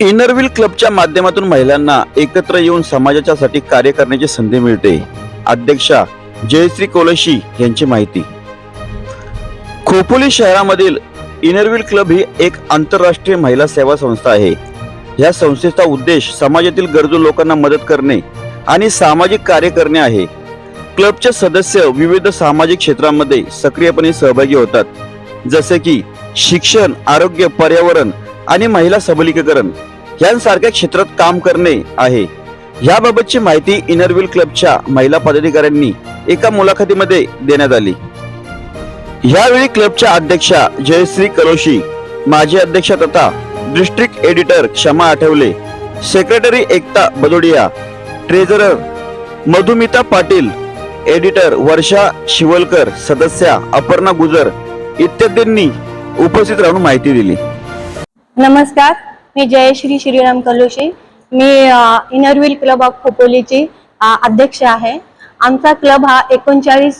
Inner Wheel क्लबच्या माध्यमातून महिलांना एकत्र येऊन समाजाच्यासाठी कार्य करण्याची संधी मिळते. अध्यक्षा जयश्री कोलशी यांची माहिती. खोपोली शहरामधील इनरव्हील क्लब ही एक आंतरराष्ट्रीय महिला सेवा संस्था आहे. या संस्थेचा उद्देश समाजातील गरजू लोकांना मदत करणे आणि सामाजिक कार्य करणे आहे. क्लबचे सदस्य विविध सामाजिक क्षेत्रांमध्ये सक्रियपणे सहभागी होतात. जसे की शिक्षण आरोग्य पर्यावरण आणि महिला सबलीकरण यांसारख्या क्षेत्रात काम करणे आहे. याबाबतची माहिती इनरव्हील क्लबच्या महिला पदाधिकाऱ्यांनी एका मुलाखतीमध्ये देण्यात आली. यावेळी क्लबच्या अध्यक्षा जयश्री कलोशी माजी अध्यक्ष तथा district editor Kshama Athavale secretary Ekta Badodiya treasurer Madhumita Patil editor Varsha Shivalkar सदस्या अपर्णा गुजर इत्यादींनी उपस्थित राहून माहिती दिली. नमस्कार मी जयश्री श्रीराम कलोशी. मी इनरव्हील क्लब ऑफ खोपोलीची अध्यक्ष आहे. आमचा क्लब हा एकोणचाळीस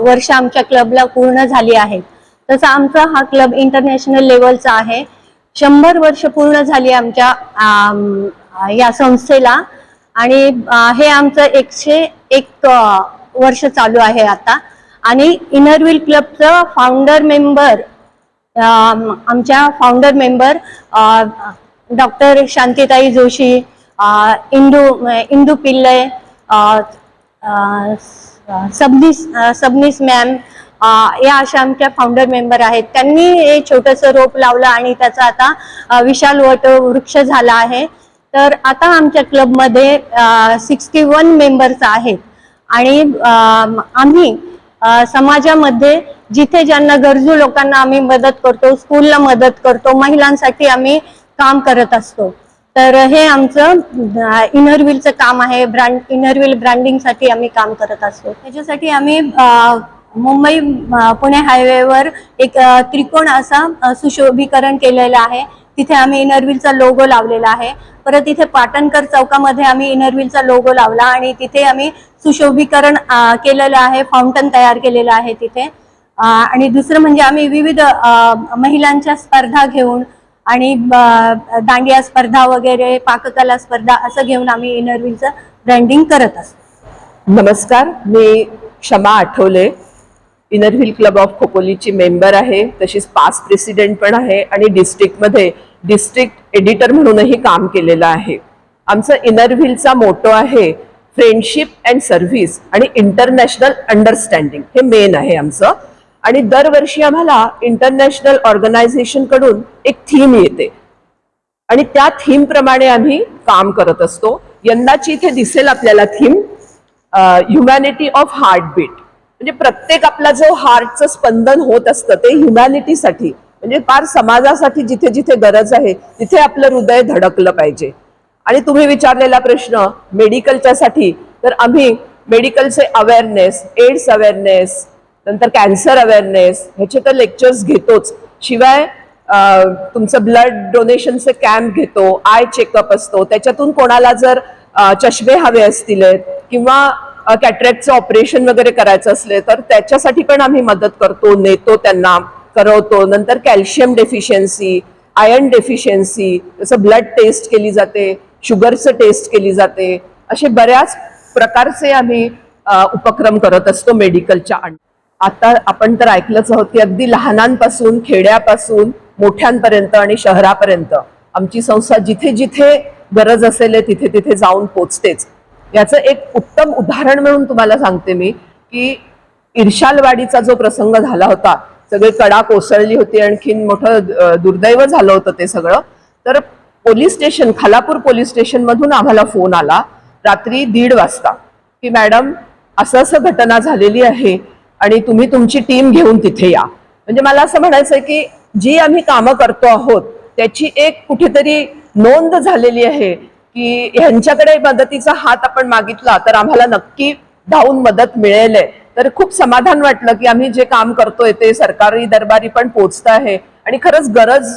वर्ष आमच्या क्लबला पूर्ण झाली आहेत तसा आमचा हा क्लब इंटरनॅशनल लेवलचा आहे. शंभर वर्ष पूर्ण झाली आमच्या या संस्थेला. आणि हे आमचं एकशे एक वर्ष चालू आहे आता. आणि इनरव्हील क्लबचं फाउंडर मेंबर आमच्या फाउंडर मेंबर डॉक्टर शांतीताई जोशी इंदू इंदू पिल्ले सबनीस सबनीस मॅम या अशा आमच्या फाउंडर मेंबर आहेत. त्यांनी हे छोटंसं रोप लावलं आणि त्याचा आता विशाल वट वृक्ष झाला आहे. तर आता आमच्या क्लबमध्ये सिक्स्टी वन मेंबर्स आहेत. आणि आम्ही समाजामध्ये जिथे ज्यांना गरजू लोकांना आम्ही मदत करतो स्कूलला मदत करतो महिलांसाठी आम्ही काम करत असतो. तर हे आमचं इनरव्हीलचं काम आहे. ब्रँड इनरव्हील ब्रँडिंगसाठी आम्ही काम करत असतो. त्याच्यासाठी आम्ही मुंबई पुणे हायवेवर एक त्रिकोण असा सुशोभीकरण केलेलं आहे. तिथे आम्ही इनरव्हीलचा लोगो लावलेला आहे. परत इथे पाटणकर चौकामध्ये आम्ही इनरव्हीलचा लोगो लावला आणि तिथे आम्ही सुशोभीकरण केलेलं आहे फाउंटन तयार केलेलं आहे तिथे. आणि दुसरं म्हणजे आम्ही विविध महिलांच्या स्पर्धा घेऊन आणि दांडिया स्पर्धा वगैरे पाककला स्पर्धा असं घेऊन आम्ही इनरव्हीलचं ब्रँडिंग करत असतो. नमस्कार मी Kshama Athavale. Inner Wheel club of खोपोलीची member आहे. तशीच पास प्रेसिडेंट पण आहे आणि डिस्ट्रिक्टमध्ये डिस्ट्रिक्ट एडिटर म्हणूनही काम केलेलं आहे. आमचं इनरव्हीलचा मोटो आहे फ्रेंडशिप अँड सर्व्हिस आणि इंटरनॅशनल अंडरस्टँडिंग हे मेन आहे आमचं. आणि दरवर्षी आम्हाला इंटरनॅशनल ऑर्गनायझेशनकडून एक थीम येते. आणि त्या थीमप्रमाणे आम्ही काम करत असतो. यंदाची इथे दिसेल आपल्याला थीम ह्युमॅनिटी ऑफ हार्टबीट म्हणजे प्रत्येक आपला जो हार्टचं स्पंदन होत असतं ते ह्युमॅनिटीसाठी म्हणजे फार समाजासाठी जिथे जिथे गरज आहे तिथे आपलं हृदय धडकलं पाहिजे. आणि तुम्ही विचारलेला प्रश्न मेडिकलच्यासाठी तर आम्ही मेडिकलचे अवेअरनेस एड्स अवेअरनेस नंतर कॅन्सर अवेअरनेस ह्याचे तर लेक्चर्स घेतोच. शिवाय तुमचं ब्लड डोनेशनचे कॅम्प घेतो आय चेकअप असतो त्याच्यातून कोणाला जर चष्मे हवे असतील किंवा कॅटरॅक्टचं ऑपरेशन वगैरे करायचं असले तर त्याच्यासाठी पण आम्ही मदत करतो नेतो त्यांना करवतो. नंतर कॅल्शियम डेफिशियन्सी आयर्न डेफिशियन्सी जसं ब्लड टेस्ट केली जाते शुगरचं टेस्ट केली जाते असे बऱ्याच प्रकारचे आम्ही उपक्रम करत असतो मेडिकलच्या अंड आता आपण तर ऐकलंच आहोत की अगदी लहानांपासून खेड्यापासून मोठ्यांपर्यंत आणि शहरापर्यंत आमची संस्था जिथे जिथे गरज असेल तिथे तिथे जाऊन पोचतेच. याचं एक उत्तम उदाहरण म्हणून तुम्हाला सांगते मी की इर्शालवाडीचा जो प्रसंग झाला होता सगळी कडा कोसळली होती आणखीन मोठं दुर्दैव झालं होतं ते सगळं तर पोलीस स्टेशन खालापूर पोलीस स्टेशनमधून आम्हाला फोन आला रात्री दीड वाजता की मॅडम असं असं घटना झालेली आहे आणि तुम्ही तुमची टीम घेऊन तिथे या. म्हणजे मला असं म्हणायचं आहे की जी आम्ही कामं करतो आहोत त्याची एक कुठेतरी नोंद झालेली आहे की ह्यांच्याकडे मदतीचा हात आपण मागितला तर आम्हाला नक्की धावून मदत मिळेल तर खूप समाधान वाटलं की आम्ही जे काम करतोय ते सरकारी दरबारी पण पोचत आहे. आणि खरंच गरज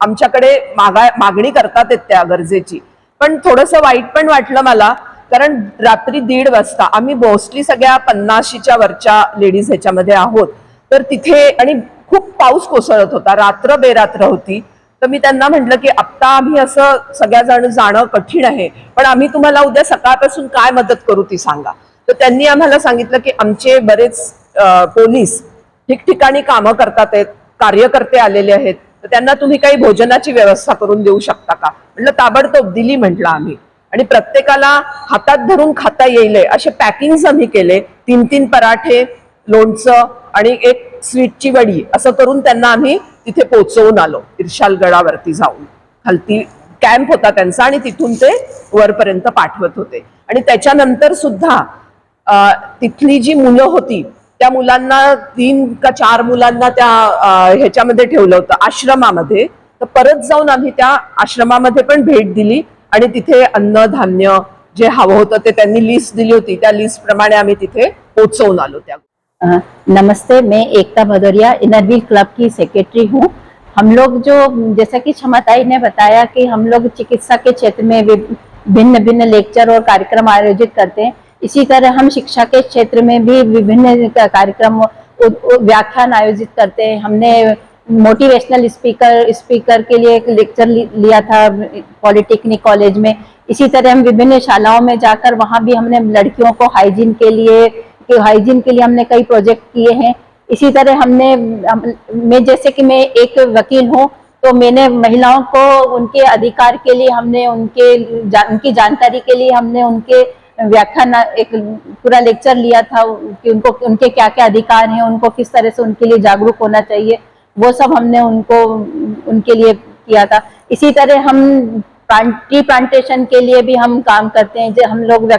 आमच्याकडे मागा मागणी करतात आहेत त्या गरजेची. पण थोडंसं वाईट पण वाटलं मला कारण रात्री दीड वाजता आम्ही मोस्टली सगळ्या पन्नाशीच्या वरच्या लेडीज ह्याच्यामध्ये आहोत. तर तिथे आणि खूप पाऊस कोसळत होता रात्र बेरात्र होती. तर मी त्यांना म्हटलं की आत्ता आम्ही असं सगळ्याजण जाणं कठीण आहे पण आम्ही तुम्हाला उद्या सकाळपासून काय मदत करू ती सांगा. तर त्यांनी आम्हाला सांगितलं की आमचे बरेच पोलीस ठिकठिकाणी कामं करतात आहेत कार्यकर्ते आलेले आहेत तर त्यांना तुम्ही काही भोजनाची व्यवस्था करून देऊ शकता का? म्हटलं ताबडतोब दिली म्हटलं आम्ही. आणि प्रत्येकाला हातात धरून खाता येईल असे पॅकिंग आम्ही केले तीन तीन पराठे लोणचं आणि एक स्वीटची वडी असं करून त्यांना आम्ही तिथे पोचवून आलो इर्शाल गडावरती जाऊन. खालती कॅम्प होता त्यांचा आणि तिथून ते वरपर्यंत पाठवत होते. आणि त्याच्यानंतर सुद्धा तिथली जी मुलं होती त्या मुलांना तीन का चार मुलांना त्या ह्याच्यामध्ये ठेवलं होतं आश्रमामध्ये. तर परत जाऊन आम्ही त्या आश्रमामध्ये पण भेट दिली आणि तिथे अन्न धान्य जे हवं होतं ते त्यांनी लिस्ट दिली होती. त्या लिस्ट प्रमाणे आम्ही तिथे पोचवून आलो त्या नमस्ते, मैं Ekta Bhadauria Inner Wheel club की सेक्रेटरी हूँ। हम लोग जो, जैसा कि क्षमताई ने बताया कि हम लोग चिकित्सा के क्षेत्र में भिन्न भिन्न लेक्चर और कार्यक्रम आयोजित करते हैं। इसी तरह हम शिक्षा के क्षेत्र में भी विभिन्न कार्यक्रम व्याख्यान आयोजित करते हैं। हमने मोटिवेशनल स्पीकर स्पीकर के लिए एक लेक्चर लिया था, पॉलिटेक्निक कॉलेज में। इसी तरह हम विभिन्न शालाओं में जाकर वहाँ भी हमने लड़कियों को हाइजीन के लिए कि हाइजीन के लिए हमने कई प्रोजेक्ट किए हैं। इसी तरह हमने हम- मैं जैसे कि मैं एक वकील हूँ तो मैंने महिलाओं को उनके अधिकार के लिए हमने उनके जा, उनकी जानकारी के लिए हमने उनके व्याख्यान एक पूरा लेक्चर लिया था कि उनको उनके क्या क्या अधिकार हैं उनको किस तरह से उनके लिए जागरूक होना चाहिए। वो सब हमने उनको उनके लिए किया था। इसी तरह हम ट्री प्लांटेशन के लिए भी हम काम करते हैं। जो हम लोग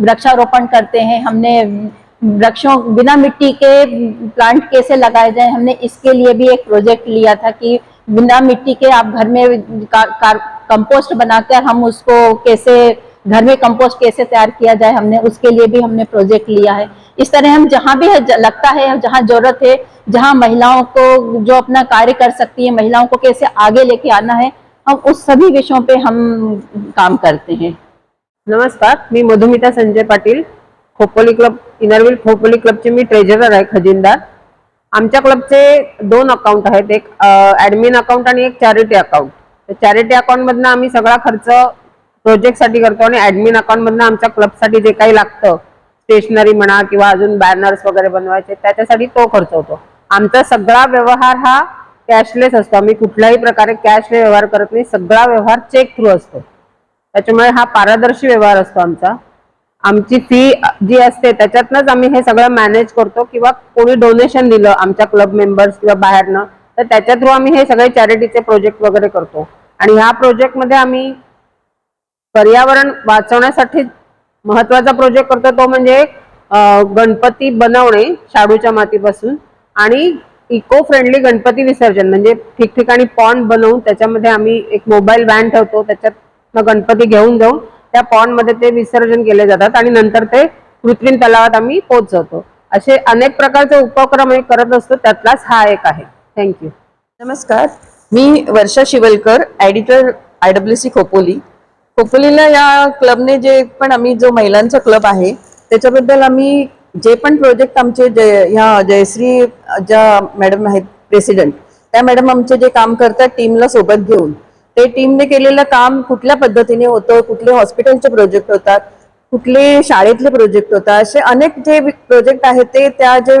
वृक्षारोपण करते हैं। हमने वृक्षों बिना मिट्टी के प्लांट कैसे लगाए जाए? हमने इसके लिए भी एक प्रोजेक्ट लिया था कि बिना मिट्टी के आप घर में का- कंपोस्ट बनाकर हम उसको कैसे, घर में कंपोस्ट कैसे तैयार किया जाए, हमने उसके लिए भी हमने प्रोजेक्ट लिया है। इस तरह हम जहाँ भी लगता है, जहाँ ज़रूरत है, जहाँ महिलाओं को जो अपना कार्य कर सकती है, महिलाओं को कैसे आगे लेके आना है, हम उस सभी विषयों पे हम काम करते हैं। नमस्कार, मी Madhumita Sanjay Patil. Khopoli club Inner Wheel Khopoli क्लबचे मी ट्रेजरर आहे खजिनदार. आमच्या क्लबचे दोन अकाउंट आहेत. एक ऍडमिन अकाउंट आणि एक चॅरिटी अकाउंट तर चॅरिटी अकाउंटमधनं आम्ही सगळा खर्च प्रोजेक्टसाठी करतो आणि ऍडमिन अकाउंटमधनं आमच्या क्लबसाठी जे काही लागतं स्टेशनरी म्हणा किंवा अजून बॅनर्स वगैरे बनवायचे त्याच्यासाठी तो खर्च होतो. आमचा सगळा व्यवहार हा कॅशलेस असतो. आम्ही कुठल्याही प्रकारे कॅशने व्यवहार करत नाही. सगळा व्यवहार चेक थ्रू असतो. त्याच्यामुळे हा पारदर्शी व्यवहार असतो आमचा. आमची फी जी असते त्याच्यातनंच आम्ही हे सगळं मॅनेज करतो किंवा कोणी डोनेशन दिलं आमच्या क्लब मेंबर्स किंवा बाहेरनं तर त्याच्या थ्रू आम्ही हे सगळे चॅरिटीचे प्रोजेक्ट वगैरे करतो. आणि ह्या प्रोजेक्टमध्ये आम्ही पर्यावरण वाचवण्यासाठी महत्त्वाचा प्रोजेक्ट करतो तो म्हणजे गणपती बनवणे शाडूच्या मातीपासून आणि इको फ्रेंडली गणपती विसर्जन म्हणजे ठिकठिकाणी पॉन्ड बनवून त्याच्यामध्ये आम्ही एक मोबाईल व्हॅन ठेवतो त्याच्यात गणपती घेऊन जाऊन त्या पॉन्डमध्ये ते विसर्जन केले जातात आणि नंतर ते कृत्रिम तलावात आम्ही पोहोचवतो. असे अनेक प्रकारचे उपक्रम आम्ही करत असतो त्यातलाच हा एक आहे. थँक्यू नमस्कार. मी Varsha Shivalkar editor I W C Khopoli. खोपोलीला या क्लबने जे पण आम्ही जो महिलांचा क्लब आहे त्याच्याबद्दल आम्ही जे पण प्रोजेक्ट आमचे जय ह्या जयश्री ज्या मॅडम आहेत प्रेसिडेंट त्या मॅडम आमचे जे काम करतात टीमला सोबत घेऊन. ते टीमने केलेलं काम कुठल्या पद्धतीने होतं कुठले हॉस्पिटलचे प्रोजेक्ट होतात कुठले शाळेतले प्रोजेक्ट होतात असे अनेक जे प्रोजेक्ट आहेत ते त्या जे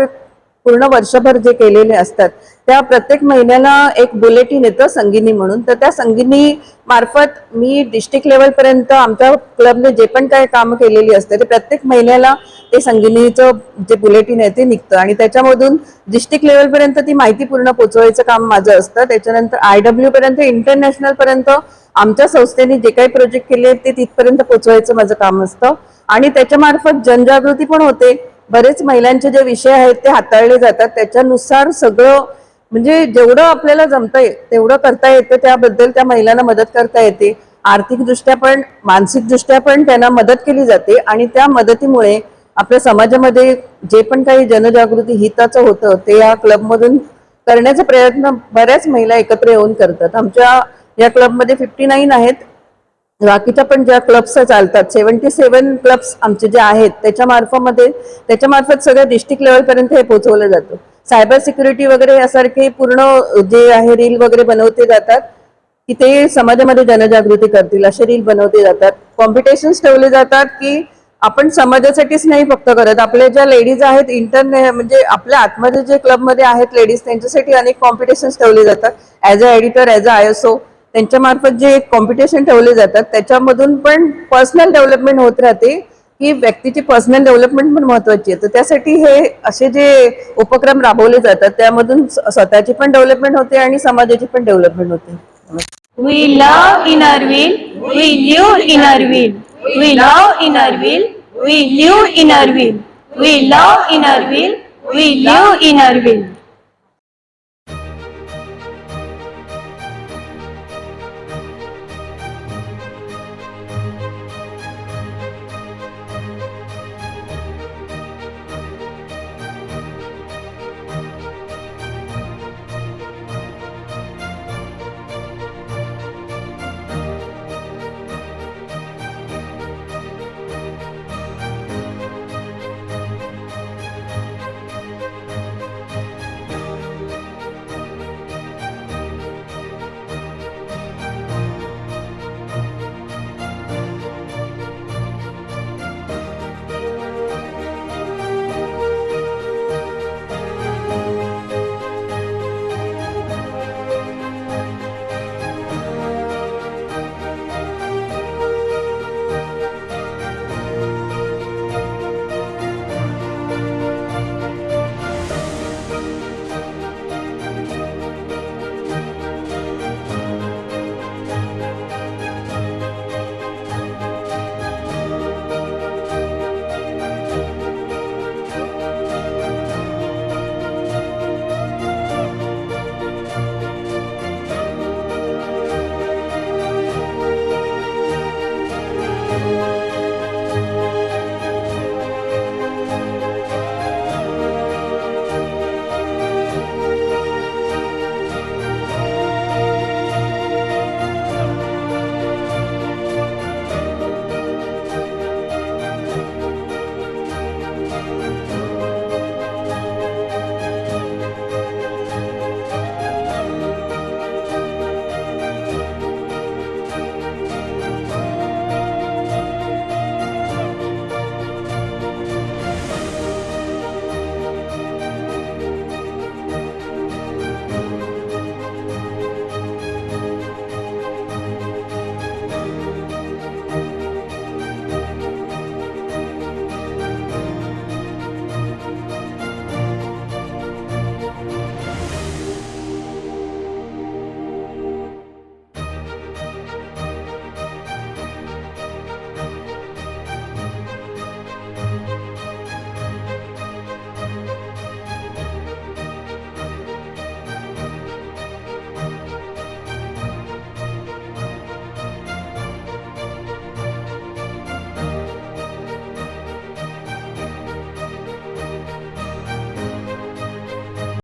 पूर्ण वर्षभर जे केलेले असतात त्या प्रत्येक महिन्याला एक बुलेटिन येतं संगिनी म्हणून. तर त्या संगिनी मार्फत मी डिस्ट्रिक्ट लेवलपर्यंत आमच्या क्लबने जे पण काय काम केलेली असते ते प्रत्येक महिन्याला ते संगिनीचं जे बुलेटिन आहे ते निघतं. आणि त्याच्यामधून डिस्ट्रिक्ट लेवलपर्यंत ती माहिती पूर्ण पोचवायचं काम माझं असतं. त्याच्यानंतर आय डब्ल्यू पर्यंत आमच्या संस्थेने जे काही प्रोजेक्ट केले ते तिथपर्यंत पोचवायचं माझं काम असतं. आणि त्याच्यामार्फत जनजागृती पण होते. बरेच महिलांचे जे विषय आहेत ते हाताळले जातात. त्याच्यानुसार सगळं म्हणजे जेवढं आपल्याला जमतंय तेवढं करता येतं. त्याबद्दल त्या महिलांना मदत करता येते. आर्थिकदृष्ट्या पण मानसिकदृष्ट्या पण त्यांना मदत केली जाते आणि त्या मदतीमुळे आपल्या समाजामध्ये जे पण काही जनजागृती हिताचं होतं ते या क्लबमधून करण्याचा प्रयत्न बऱ्याच महिला एकत्र येऊन करतात. आमच्या या क्लबमध्ये फिफ्टी नाईन आहेत. बाकीच्या पण ज्या क्लब्स चालतात सेव्हन्टी सेव्हन क्लब्स आमचे जे आहेत त्याच्या मार्फतमध्ये त्याच्या मार्फत सगळं डिस्ट्रिक्ट लेवलपर्यंत हे पोहोचवलं जातं. सायबर सिक्युरिटी वगैरे यासारखे पूर्ण जे आहे रील वगैरे बनवते जातात की ते समाजामध्ये जनजागृती करतील असे रील बनवते जातात. कॉम्पिटिशन्स ठेवले जातात की आपण समाजासाठीच नाही फक्त करत. आपल्या ज्या लेडीज आहेत इंटरने म्हणजे आपल्या आतमध्ये जे क्लबमध्ये आहेत लेडीज त्यांच्यासाठी अनेक कॉम्पिटिशन्स ठेवले जातात. As a editor as a I त्यांच्यामार्फत जे कॉम्पिटिशन ठेवले जातात त्याच्यामधून पण पर्सनल डेव्हलपमेंट होत राहते. की व्यक्तीची पर्सनल डेव्हलपमेंट पण महत्वाची आहे. तर त्यासाठी हे असे जे उपक्रम राबवले जातात त्यामधून स्वतःची पण डेव्हलपमेंट होते आणि समाजाची पण डेव्हलपमेंट होते. We love Inner Wheel we live Inner Wheel we We Inner Wheel we live Inner Wheel we Innerville. Inner Wheel we live Inner Wheel